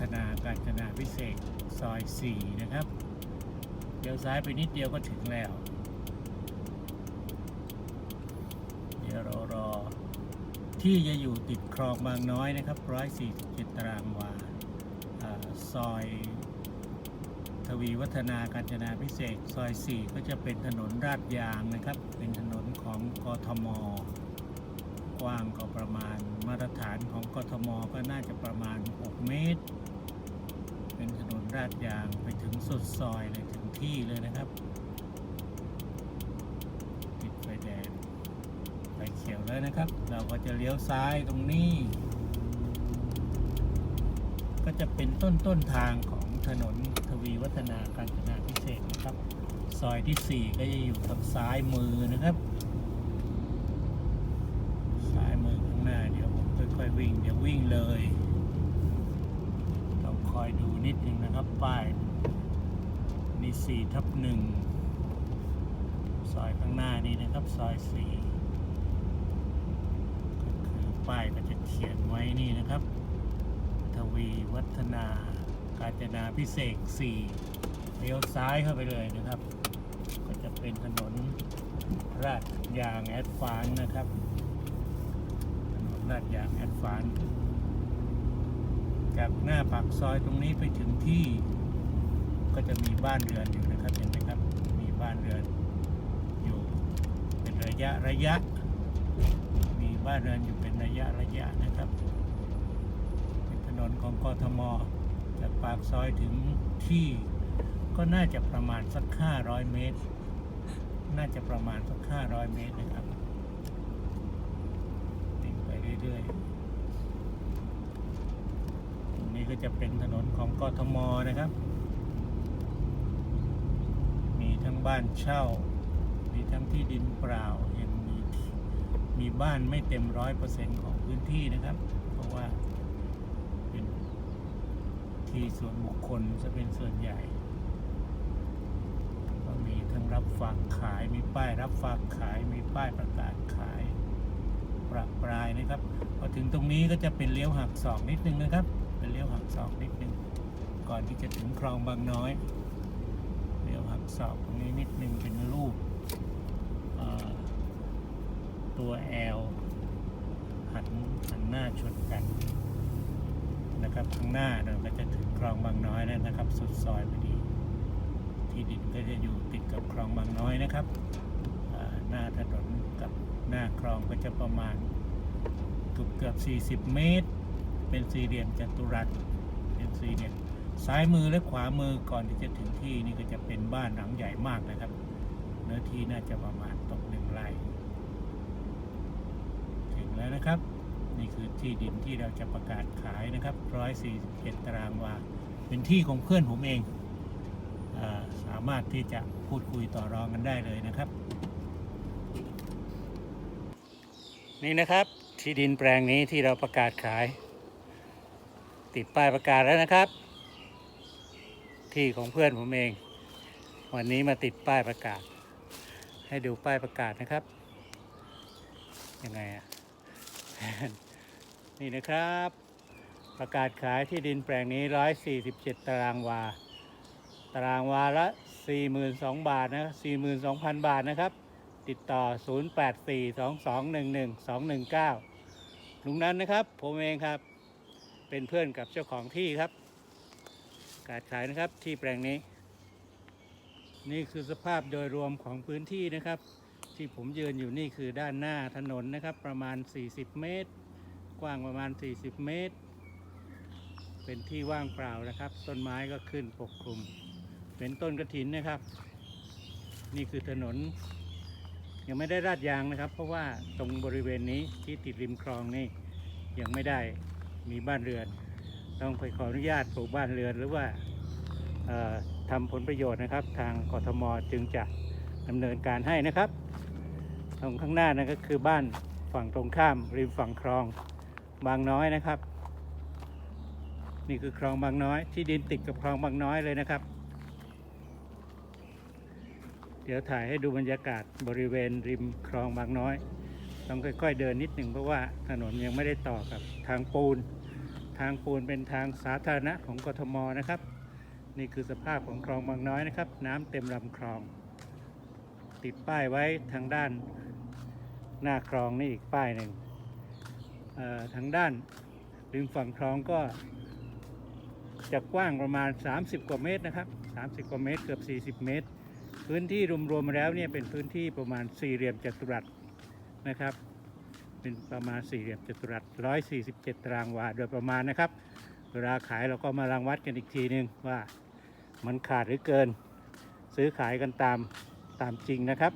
ฒนาการจนาพิเศษซอย 4 นะครับเดี๋ยวซ้ายไปนิดเดียวก็ถึงแล้ว เดี๋ยวรารอ ที่จะอยู่ติดคลองบางน้อยนะครับ147ตารางวาอซอยทวีวัฒนาการจนาพิเศษซอย 4 ก็จะเป็นถนนราดยางนะครับ เป็นถนนของกทม กว้างก็ประมาณมาตรฐานของกทมก็น่าจะประมาณ 6 เมตร เป็นถนนราดยางไปถึงสุดซอยเลยถึงที่เลยนะครับ ติดไฟแดงไฟเขียวแล้วนะครับ เราก็จะเลี้ยวซ้ายตรงนี้ ก็จะเป็นต้นต้นทางของถนนทวีวัฒนาการจนาพิเศษนะครับ ซอยที่ 4 ก็จะอยู่ทางซ้ายมือนะครับซ้ายมือข้างหน้าเดี๋ยวผมค่อยๆวิ่งเดี๋ยววิ่งเลย คอยดูนิดนึงนะครับ ป้ายนี่4ทับหนึ่งซอยข้างหน้านี้นะครับ ซอย4ก็คือป้ายก็จะเขียนไว้นี่นะครับ ทวีวัฒนา การจนาพิเศษ4เลี้ยวซ้ายเข้าไปเลยนะครับ ก็จะเป็นถนนราดยางแอดฟานนะครับ ถนนลาดยางแอดฟานซ์ จากหน้าปากซอยตรงนี้ไปถึงที่ก็จะมีบ้านเรือนอยู่นะครับเห็นไหมครับ มีบ้านเรือนอยู่เป็นระยะระยะ มีบ้านเรือนอยู่เป็นระยะระยะนะครับเป็นถนนของกทมจากปากซอยถึงที่ก็น่าจะประมาณสัก 500 เมตร น่าจะประมาณสัก 500 เมตรนะครับติดไปเรื่อยๆ นี้ก็จะเป็นถนนของกทมนะครับ มีทั้งบ้านเช่า มีทั้งที่ดินเปล่ายังมีมีบ้านไม่เต็มร้อยเปอร์เซ็นต์ของพื้นที่นะครับ เพราะว่าเป็นที่ส่วนบุคคลจะเป็นส่วนใหญ่ ก็มีทั้งรับฝากขาย มีป้ายรับฝากขาย มีป้ายประกาศขายประปรายนะครับ พอถึงตรงนี้ก็จะเป็นเลี้ยวหักศอกนิดนึงนะครับ เป็นเลี้ยวหักศอกนิดนึงก่อนที่จะถึงคลองบางน้อยเลี้ยวหักศอกตรงนี้นิดนึงเป็นรูปตัวแอลหันหันหน้าชนกันนะครับข้างหน้าเราก็จะถึงคลองบางน้อยแล้วนะครับ สุดซอยพอดี ที่ดินก็จะอยู่ติดกับคลองบางน้อยนะครับหน้าถนนกับหน้าคลองก็จะประมาณเกือบเกือบ40 เมตร เป็นสี่เหลี่ยมจัตุรัสเป็นสี่เหลี่ยมซ้ายมือและขวามือก่อนที่จะถึงที่นี่ก็จะเป็นบ้านหลังใหญ่มากนะครับ เนื้อที่น่าจะประมาณตกหนึ่งไร่ถึงแล้วนะครับ นี่คือที่ดินที่เราจะประกาศขายนะครับ147ตารางวาเป็นที่ของเพื่อนผมเองอสามารถที่จะพูดคุยต่อรองกันได้เลยนะครับ นี่นะครับที่ดินแปลงนี้ที่เราประกาศขาย ติดป้ายประกาศแล้วนะครับ ที่ของเพื่อนผมเอง วันนี้มาติดป้ายประกาศ ให้ดูป้ายประกาศนะครับยังไงอะนี่นะครับ ประกาศขายที่ดินแปลงนี้ 147 ตารางวา ตารางวาละ 42,000 บาทนะ42,000 บาทนะครับ ติดต่อ 0842211219ลุงนั้นนะครับ ผมเองครับ เป็นเพื่อนกับเจ้าของที่ครับ การขายนะครับที่แปลงนี้ นี่คือสภาพโดยรวมของพื้นที่นะครับ ที่ผมยืนอยู่นี่คือด้านหน้าถนนนะครับ ประมาณ 40 เมตร กว้างประมาณ 40 เมตร เป็นที่ว่างเปล่านะครับ ต้นไม้ก็ขึ้นปกคลุม เป็นต้นกระถินนะครับ นี่คือถนนยังไม่ได้ราดยางนะครับ เพราะว่าตรงบริเวณนี้ที่ติดริมคลองนี่ยังไม่ได้ มีบ้านเรือน ต้องไปขออนุญาตปลูกบ้านเรือนหรือว่าเอ่อทำผลประโยชน์นะครับ ทางกทมจึงจะดำเนินการให้นะครับ ตรงข้างหน้านั่นก็คือบ้านฝั่งตรงข้าม ริมฝั่งคลองบางน้อยนะครับ นี่คือคลองบางน้อย ที่ดินติดกับคลองบางน้อยเลยนะครับ เดี๋ยวถ่ายให้ดูบรรยากาศบริเวณริมคลองบางน้อย ต้องค่อยๆเดินนิดหนึ่งเพราะว่าถนนยังไม่ได้ต่อกับทางปูน ทางปูนเป็นทางสาธารณะของกทมนะครับ นี่คือสภาพของคลองบางน้อยนะครับ น้ำเต็มลำคลอง ติดป้ายไว้ทางด้านหน้าคลองนี่อีกป้ายหนึ่งทางด้านริมฝั่งคลองก็จะกว้างประมาณ 30 กว่าเมตรนะครับ 30 กว่าเมตรเกือบ 40 เมตร พื้นที่รวมๆแล้วเนี่ยเป็นพื้นที่ประมาณสี่เหลี่ยมจัตุรัส นะครับ เป็นประมาณสี่เหลี่ยมจัตุรัส147ตารางวาโดยประมาณนะครับ เวลาขายเราก็มารังวัดกันอีกทีนึงว่ามันขาดหรือเกิน ซื้อขายกันตามตามจริงนะครับ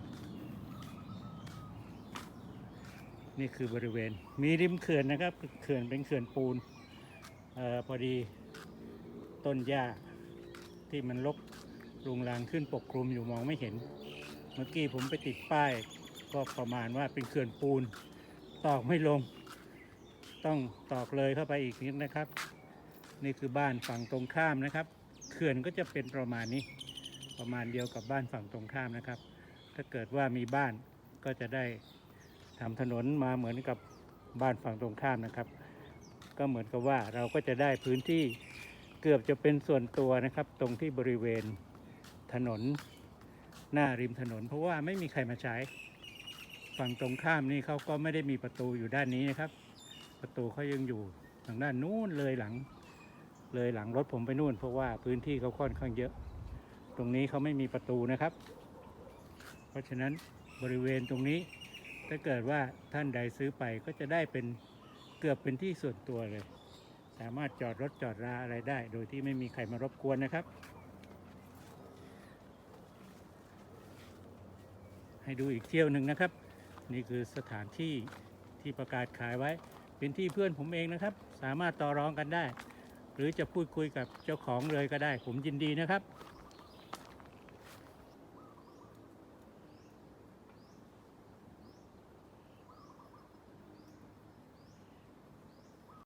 นี่คือบริเวณมีริมเขื่อนนะครับเขื่อนเป็นเขื่อนปูนเออพอดีต้นหญ้าที่มันลกรุงรังขึ้นปกคลุมอยู่มองไม่เห็น เมื่อกี้ผมไปติดป้าย ก็ประมาณว่าเป็นเขื่อนปูนตอกไม่ลง ต้องตอกเลยเข้าไปอีกนิดนะครับ นี่คือบ้านฝั่งตรงข้ามนะครับ เขื่อนก็จะเป็นประมาณนี้ ประมาณเดียวกับบ้านฝั่งตรงข้ามนะครับ ถ้าเกิดว่ามีบ้านก็จะได้ทำถนนมาเหมือนกับบ้านฝั่งตรงข้ามนะครับ ก็เหมือนกับว่าเราก็จะได้พื้นที่เกือบจะเป็นส่วนตัวนะครับ ตรงที่บริเวณถนนหน้าริมถนน เพราะว่าไม่มีใครมาใช้ ฝั่งตรงข้ามนี่เขาก็ไม่ได้มีประตูอยู่ด้านนี้นะครับ ประตูเขายังอยู่ทางด้านนู้นเลยหลัง เลยหลังรถผมไปนู่น เพราะว่าพื้นที่เขาค่อนข้างเยอะ ตรงนี้เขาไม่มีประตูนะครับ เพราะฉะนั้นบริเวณตรงนี้ถ้าเกิดว่าท่านใดซื้อไปก็จะได้เป็นเกือบเป็นที่ส่วนตัวเลย สามารถจอดรถจอดราอะไรได้ โดยที่ไม่มีใครมารบกวนนะครับ ให้ดูอีกเที่ยวหนึ่งนะครับ นี่คือสถานที่ที่ประกาศขายไว้ เป็นที่เพื่อนผมเองนะครับ สามารถต่อรองกันได้ หรือจะพูดคุยกับเจ้าของเลยก็ได้ ผมยินดีนะครับ